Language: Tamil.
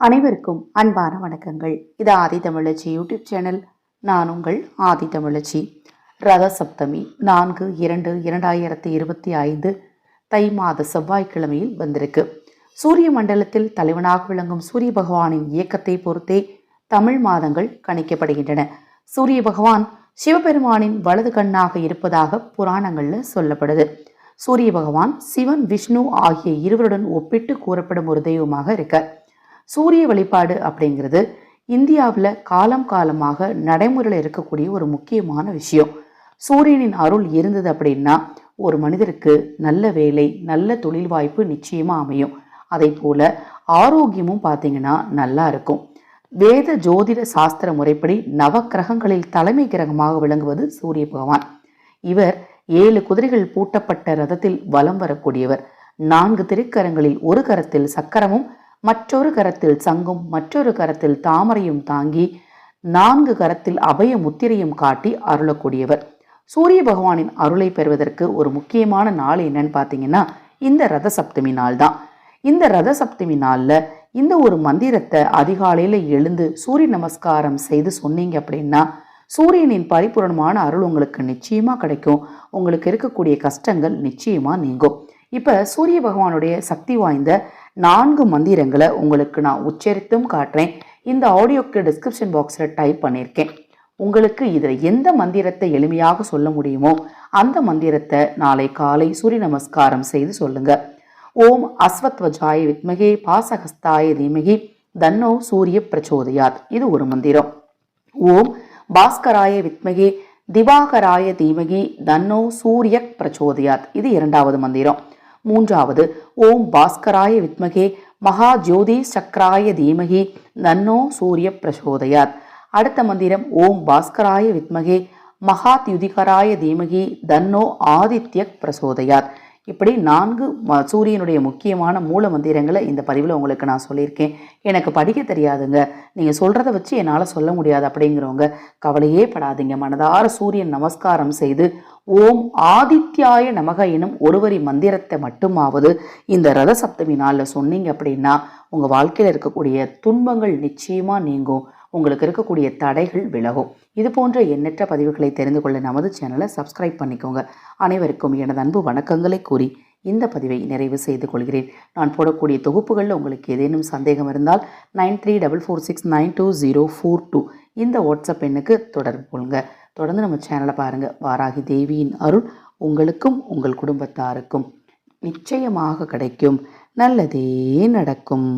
அனைவருக்கும் அன்பான வணக்கங்கள். இது ஆதி தமிழச்சி யூடியூப் சேனல். நான் உங்கள் ஆதி தமிழச்சி. ரத சப்தமி நான்கு இரண்டு இரண்டாயிரத்தி இருபத்தி ஐந்து தை மாத செவ்வாய்க்கிழமையில் வந்திருக்கு. சூரிய மண்டலத்தில் தலைவனாக விளங்கும் சூரிய பகவானின் இயக்கத்தை பொறுத்தே தமிழ் மாதங்கள் கணிக்கப்படுகின்றன. சூரிய பகவான் சிவபெருமானின் வலது கண்ணாக இருப்பதாக புராணங்களில் சொல்லப்படுது. சூரிய பகவான் சிவன் விஷ்ணு ஆகிய இருவருடன் ஒப்பிட்டு கூறப்படும் ஒரு தெய்வமாக இருக்கார். சூரிய வழிபாடு அப்படிங்கிறது இந்தியாவில் காலம் காலமாக நடைமுறையில் இருக்கக்கூடிய ஒரு முக்கியமான விஷயம். சூரியனின் அருள் இருந்தது அப்படின்னா ஒரு மனிதருக்கு நல்ல வேலை நல்ல தொழில் வாய்ப்பு நிச்சயமாக அமையும். அதே போல ஆரோக்கியமும் பார்த்தீங்கன்னா நல்லா இருக்கும். வேத ஜோதிட சாஸ்திர முறைப்படி நவக்கிரகங்களில் தலைமை கிரகமாக விளங்குவது சூரிய பகவான். இவர் ஏழு குதிரைகள் பூட்டப்பட்ட ரதத்தில் வலம் வரக்கூடியவர். நான்கு திருக்கரங்களில் ஒரு கரத்தில் சக்கரமும் மற்றொரு கரத்தில் சங்கும் மற்றொரு கரத்தில் தாமரையும் தாங்கி நான்கு கரத்தில் அபய முத்திரையும் காட்டி அருளக்கூடியவர். சூரிய பகவானின் அருளை பெறுவதற்கு ஒரு முக்கியமான நாள் என்னன்னு பார்த்தீங்கன்னா இந்த ரத சப்தமி நாள் தான் இந்த ரத சப்தமி நாளில் இந்த ஒரு மந்திரத்தை அதிகாலையில் எழுந்து சூரிய நமஸ்காரம் செய்து சொன்னீங்க அப்படின்னா சூரியனின் பரிபூரணமான அருள் உங்களுக்கு நிச்சயமாக கிடைக்கும். உங்களுக்கு இருக்கக்கூடிய கஷ்டங்கள் நிச்சயமாக நீங்கும். இப்போ சூரிய பகவானுடைய சக்தி வாய்ந்த நான்கு மந்திரங்களை உங்களுக்கு நான் உச்சரித்தும் காட்டுறேன். இந்த ஆடியோக்கு டிஸ்கிரிப்ஷன் பாக்ஸில் டைப் பண்ணியிருக்கேன். உங்களுக்கு இதில் எந்த மந்திரத்தை எளிமையாக சொல்ல முடியுமோ அந்த மந்திரத்தை நாளை காலை சூரிய நமஸ்காரம் செய்து சொல்லுங்க. ஓம் அஸ்வத்வஜாய வித்மகே பாசகஸ்தாய தீமகி தன்னோ சூரிய பிரச்சோதயாத். இது ஒரு மந்திரம். ஓம் பாஸ்கராய வித்மகே திவாகராய தீமகி தன்னோ சூரிய பிரச்சோதயாத். இது இரண்டாவது மந்திரம். மூன்றாவது ஓம் பாஸ்கராய வித்மகே மகா ஜோதி சக்கராய தீமகி நன்னோ சூரிய பிரசோதயார் அடுத்த மந்திரம் ஓம் பாஸ்கராய வித்மகே மகாத்யுதிகராய தீமகி தன்னோ ஆதித்ய பிரசோதயார் இப்படி நான்கு ம- சூரியனுடைய முக்கியமான மூல மந்திரங்களை இந்த பதிவில் உங்களுக்கு நான் சொல்லியிருக்கேன். எனக்கு படிக்க தெரியாதுங்க. நீங்கள் சொல்கிறத வச்சு என்னால் சொல்ல முடியாது அப்படிங்கிறவங்க கவலையே படாதீங்க. மனதார சூரியன் நமஸ்காரம் செய்து ஓம் ஆதித்யாய நமக எனும் ஒருவரி மந்திரத்தை மட்டுமாவது இந்த ரத சப்தமி நாளில் சொன்னீங்க அப்படின்னா உங்கள் வாழ்க்கையில் இருக்கக்கூடிய துன்பங்கள் நிச்சயமாக நீங்கும். உங்களுக்கு இருக்கக்கூடிய தடைகள் விலகும். இது போன்ற எண்ணற்ற பதிவுகளை தெரிந்து கொள்ள நமது சேனலை சப்ஸ்கிரைப் பண்ணிக்கோங்க. அனைவருக்கும் எனது அன்பு வணக்கங்களை கூறி இந்த பதிவை நிறைவு செய்து கொள்கிறேன். நான் போடக்கூடிய தொகுப்புகளில் உங்களுக்கு ஏதேனும் சந்தேகம் இருந்தால் nine three double four six nine two zero four two இந்த வாட்ஸ்அப் எண்ணுக்கு தொடர்பு கொள்ளுங்க. தொடர்ந்து நம்ம சேனலை பாருங்கள் வாராகி தேவியின் அருள் உங்களுக்கும் உங்கள் குடும்பத்தாருக்கும் நிச்சயமாக கிடைக்கும். நல்லதே நடக்கும்.